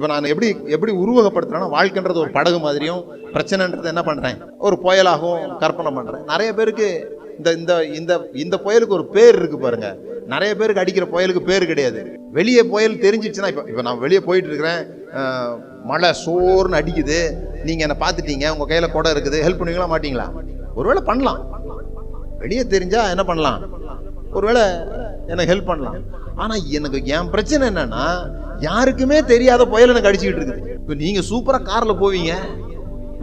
இப்போ நான் எப்படி எப்படி உருவகப்படுத்துறேன்னா வாழ்க்கைன்றது ஒரு படகு மாதிரியும் பிரச்சனைன்றது என்ன பண்ணுறேன் ஒரு புயலாகவும் கற்பனை பண்ணுறேன் நிறைய பேருக்கு இந்த இந்த இந்த இந்த புயலுக்கு ஒரு பேர் இருக்குது பாருங்கள் நிறைய பேருக்கு அடிக்கிற புயலுக்கு பேர் கிடையாது. வெளியே புயல் தெரிஞ்சிச்சுன்னா இப்போ இப்போ நான் வெளியே போயிட்டு இருக்கிறேன் மழை சோர்னு அடிக்குது. நீங்கள் என்னை பார்த்துட்டீங்க. உங்கள் கையில் குடம் இருக்குது. ஹெல்ப் பண்ணுவீங்களா மாட்டிங்களா? ஒருவேளை பண்ணலாம். வெளியே தெரிஞ்சால் என்ன பண்ணலாம்? ஒருவேளை எனக்கு ஹெல்ப் பண்ணலாம். ஆனால் எனக்கு என் பிரச்சனை என்னன்னா யாருக்குமே தெரியாத புயல் எனக்கு அடிச்சுக்கிட்டு இருக்குது. இப்போ நீங்கள் சூப்பராக காரில் போவீங்க.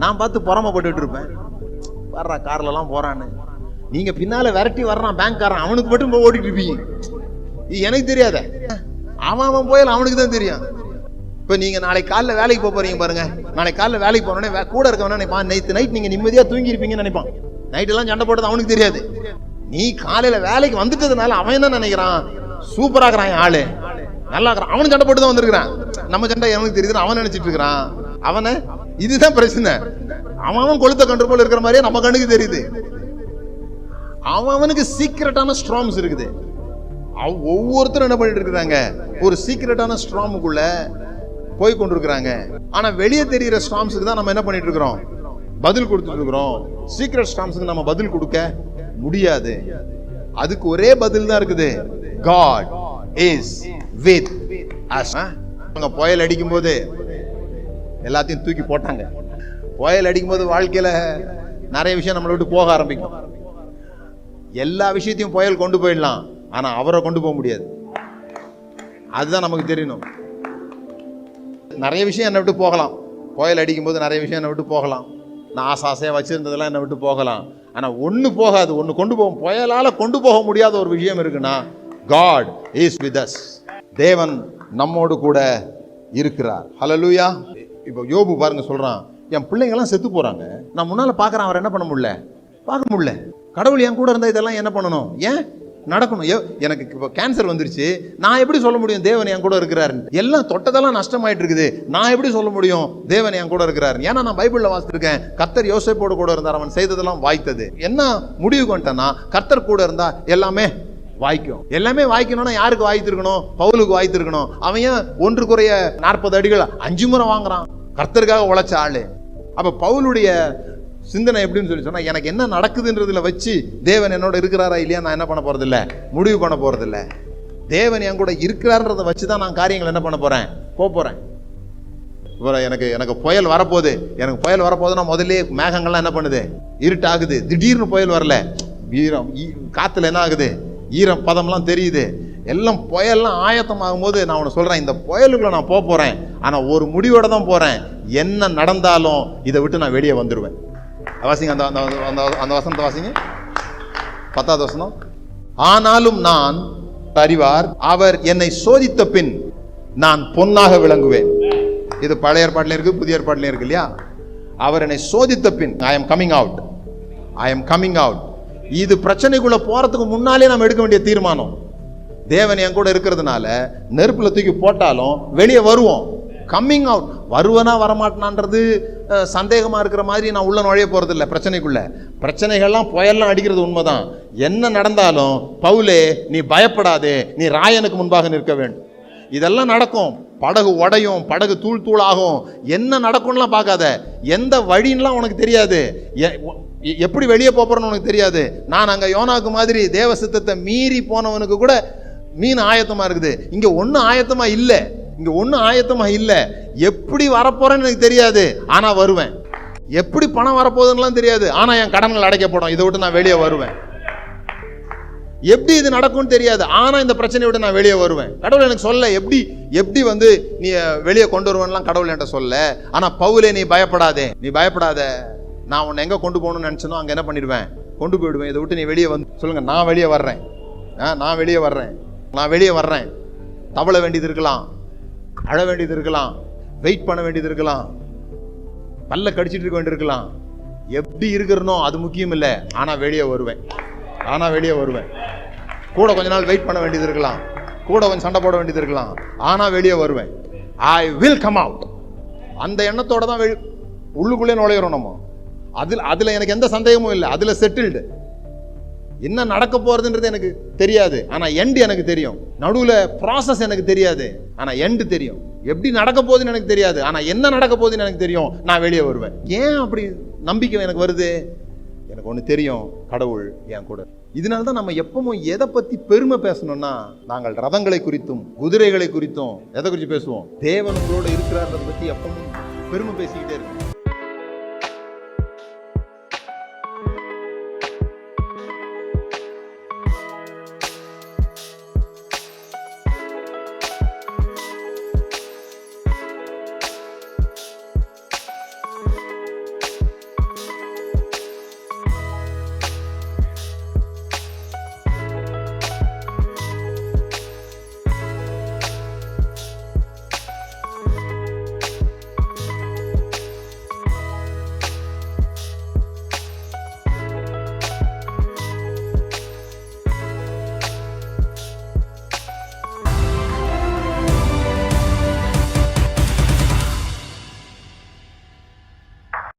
நான் பார்த்து பொறாமப்பட்டுட்டு இருப்பேன். வர்றா கார்லலாம் போகிறான்னு நீங்கள் பின்னால் விரட்டி வர்றான் பேங்க்காரன் அவனுக்கு மட்டும் போய் ஓடிட்டு இருப்பீங்க. இது எனக்கு தெரியாத. அவன் அவன் புயல் அவனுக்கு தான் தெரியும். இப்போ நீங்கள் நாளைக்கு காலைல வேலைக்கு போக போறீங்க பாருங்க. நாளைக்கு காலைல வேலைக்கு போனோடனே கூட இருக்கவன நினைப்பான். நேற்று நைட் நீங்கள் நிம்மதியாக தூங்கி இருப்பீங்கன்னு நினைப்பான் நைட்டெல்லாம் சண்டை போட்டது அவனுக்கு தெரியாது. நீ காலையில வேலைக்கு வந்துட்டதுனால அவன் என்ன நினைக்கிறான்? சூப்பரா இருக்கிறான் ஆளு. நல்லா இருக்கிறான். அவனும் சண்டை போட்டு தான் வந்திருக்கிறான். நம்ம சண்டை எனக்கு தெரியுது அவன் நினைச்சிட்டு இருக்கிறான். அவனை இதுதான் பிரச்சனை. அவன் அவன் கொளுத்த கண்ட்ரோல் இருக்கிற மாதிரியே நம்ம கண்ணுக்கு தெரியுது. அவன் அவனுக்கு சீக்கிரட்டான ஸ்ட்ராங்ஸ் இருக்குது. அவ- ஒவ்வொருத்தரும் என்ன பண்ணிட்டு இருக்கிறாங்க? ஒரு சீக்கிரட்டான ஸ்ட்ராமுக்குள்ள போய் கொண்டிருக்கிறாங்க. ஆனா வெளியே தெரியிற ஸ்ட்ராம்ஸுக்கு தான் நம்ம என்ன பண்ணிட்டு இருக்கிறோம்? பதில் கொடுத்துட்டு இருக்கிறோம். சீக்ரெட் ஸ்ட்ராம்ஸுக்கு நம்ம பதில் கொடுக்க முடியாது. அதுக்கு ஒரே பதில் தான் இருக்குது காட் இஸ் வித் அஸ் அவங்க புயல் அடிக்கும் போது எல்லாத்தையும் தூக்கி போட்டாங்க. புயல் அடிக்கும் போது வாழ்க்கையில நிறைய விஷயம் நம்மளை விட்டு போக ஆரம்பிக்கும். எல்லா விஷயத்தையும் புயல் கொண்டு போயிடலாம். ஆனா அவரை கொண்டு போக முடியாது. அதுதான் நமக்கு தெரியணும். நிறைய விஷயம் என்னை விட்டு போகலாம். புயல் அடிக்கும்போது நிறைய விஷயம் என்னை விட்டு போகலாம். நான் ஆசை ஆசையாக வச்சுருந்ததெல்லாம் என்னை விட்டு போகலாம். ஆனால் ஒன்று போகாது ஒன்று கொண்டு போகும். புயலால் கொண்டு போக முடியாத ஒரு விஷயம் இருக்குன்னா காட் இஸ் வித் அஸ் தேவன் நம்மோடு கூட இருக்கிறார். ஹalleluya இப்போ யோபு பாருங்க சொல்கிறான் என் பிள்ளைங்கெல்லாம் செத்து போகிறாங்க நான் முன்னால் பார்க்குறேன் அவர் என்ன பண்ண முடியல? பார்க்க முடியல. கடவுள் என் கூட இருந்தால் இதெல்லாம் என்ன பண்ணணும்? ஏன்? நடக்கணும். எனக்கு இப்போ கேன்சர் வந்துருச்சு. நான் எப்படி சொல்ல முடியும் தேவன் என் கூட இருக்கிறாருன்னு? எல்லாம் தொட்டதெல்லாம் நஷ்டமாயிட்டு இருக்குது நான் எப்படி சொல்ல முடியும் தேவன் என் கூட இருக்கிறாரு ஏன்னா நான் பைபிளில் வாசித்திருக்கேன். கர்த்தர் யோசேப்போடு கூட இருந்தார். அவன் செய்ததெல்லாம் வாய்த்தது. என்ன முடிவு கொண்டேன்னா கர்த்தர் கூட இருந்தா எல்லாமே வாய்க்கும். எல்லாமே வாய்க்கணும்னா யாருக்கு வாய்த்திருக்கணும்? பவுலுக்கு வாய்த்திருக்கணும். அவன் ஏன் ஒன்று குறைய நாற்பது அடிகள் அஞ்சு முறை வாங்குறான்? கர்த்தருக்காக உழைச்ச ஆளு. அப்போ பவுலுடைய சிந்தனை எப்படின்னு சொல்லி சொன்னால் எனக்கு என்ன நடக்குதுன்றதில் வச்சு தேவன் என்னோட இருக்கிறாரா இல்லையா நான் என்ன பண்ண போகிறதில்ல முடிவு பண்ண போகிறதில்ல தேவன் என் கூட இருக்கிறான்றதை வச்சு தான் நான் காரியங்கள் என்ன பண்ண போகிறேன் போக போகிறேன் இப்போ எனக்கு எனக்கு புயல் வரப்போகுது. எனக்கு புயல் வரப்போகுதுன்னா முதல்ல மேகங்கள்லாம் என்ன பண்ணுது? இருட்டாகுது. திடீர்னு புயல் வரல. ஈரம் ஈ- என்ன ஆகுது? ஈரம் பதம்லாம் தெரியுது. எல்லாம் புயல்லாம் ஆயத்தமாகும் போது நான் உனக்கு சொல்கிறேன் இந்த புயலுக்குள்ள நான் போக போகிறேன் ஆனால் ஒரு முடிவோட தான் போகிறேன் என்ன நடந்தாலும் இதை விட்டு நான் வெளியே வந்துடுவேன் வாசிங்க அந்த அந்த அந்த அந்த வசனத்தை வாசிங்க பத்தாவது வசனம் ஆனாலும் நான் அறிவார் அவர் என்னை சோதித்த பின் நான் பொன்னாக விளங்குவேன். இது பழைய ஏற்பாட்டில் இருக்கு புதிய ஏற்பாட்டில் இருக்கு இல்லையா? அவர் என்னை சோதித்த பின் I am coming out I am coming out இது பிரச்சனைக்குள்ள போறதுக்கு முன்னாலே நம்ம எடுக்க வேண்டிய தீர்மானம். தேவன் என் கூட இருக்கிறதுனால நெருப்புல தூக்கி போட்டாலும் வெளியே வருவோம். கம்மிங் அவுட் வருவனா வரமாட்டான்றது சந்தேகமாக இருக்கிற மாதிரி நான் உள்ளே நுழைய போகிறதில்ல பிரச்சனைக்குள்ளே. பிரச்சனைகள்லாம் புயல்லாம் அடிக்கிறது உண்மைதான். என்ன நடந்தாலும் பவுலே நீ பயப்படாதே. நீ ராயனுக்கு முன்பாக நிற்க வேண்டும். இதெல்லாம் நடக்கும். படகு உடையும் படகு தூள் தூளாகும். என்ன நடக்கும்லாம் பார்க்காத. எந்த வழின்லாம் உனக்கு தெரியாது. எ- எ- எப்படி வெளியே போறேன்னு உனக்கு தெரியாது. நான் அங்கே யோனாக்கு மாதிரி தேவ சித்தத்தை மீறி போனவனுக்கு கூட மீன் ஆயத்தமாக இருக்குது. இங்கே ஒன்றும் ஆயத்தமாக இல்லை. இங்கே ஒன்றும் ஆயத்தமாக இல்லை. எப்படி வரப்போகிறேன்னு எனக்கு தெரியாது. ஆனால் வருவேன். எப்படி பணம் வரப்போகுதுன்னுலாம் தெரியாது. ஆனால் என் கடன்கள் அடைக்கப்படும். இதை விட்டு நான் வெளியே வருவேன். எப்படி இது நடக்கும்னு தெரியாது. ஆனால் இந்த பிரச்சனையை விட்டு நான் வெளியே வருவேன். கடவுள் எனக்கு சொல்ல எப்படி எப்படி வந்து நீ வெளியே கொண்டு வருவேன்லாம் கடவுள் என்கிட்ட சொல்ல. ஆனால் பவுலே நீ பயப்படாதே. நீ பயப்படாத. நான் உன்னை எங்கே கொண்டு போகணும்னு நினச்சனோ அங்கே என்ன பண்ணிடுவேன்? கொண்டு போயிடுவேன். இதை விட்டு நீ வெளியே வந்து சொல்லுங்கள் நான் வெளியே வர்றேன். ஆ நான் வெளியே வர்றேன். நான் வெளியே வர்றேன். தவள வேண்டியது இருக்கலாம். அழ வேண்டியது இருக்கலாம் வெயிட் பண்ண வேண்டியது இருக்கலாம் பல்ல கடிச்சிட்டு இருக்க வேண்டியிருக்கலாம் எப்படி இருக்கிறனோ அது முக்கியம் இல்லை. ஆனால் வெளியே வருவேன். ஆனா வெளியே வருவேன். கூட கொஞ்ச நாள் வெயிட் பண்ண வேண்டியது இருக்கலாம். கூட கொஞ்சம் சண்டை போட வேண்டியது இருக்கலாம். ஆனா வெளியே வருவேன். ஐ வில் கம் அவுட் அந்த எண்ணத்தோட தான் வெளி உள்ளுக்குள்ளே நுழையிறோம் நம்ம. அதில் அதில் எனக்கு எந்த சந்தேகமும் இல்லை. அதில் செட்டில்டு என்ன நடக்க போகிறதுன்றது எனக்கு தெரியாது. ஆனால் எண்டு எனக்கு தெரியும். நடுவில் ப்ராசஸ் எனக்கு தெரியாது. ஆனால் எண்டு தெரியும். எப்படி நடக்க போகுதுன்னு எனக்கு தெரியாது. ஆனால் என்ன நடக்க போகுதுன்னு எனக்கு தெரியும். நான் வெளியே வருவேன். ஏன் அப்படி நம்பிக்கை எனக்கு வருது? எனக்கு ஒன்று தெரியும். கடவுள் என் கூட. இதனால தான் நம்ம எப்பவும் எதை பற்றி பெருமை பேசணும்னா நாங்கள் ரதங்களை குறித்தும் குதிரைகளை குறித்தும் எதை குறித்து பேசுவோம்? தேவன் உங்களோட இருக்கிறார்ன்றத பற்றி எப்பவும் பெருமை பேசிக்கிட்டே இருக்கோம்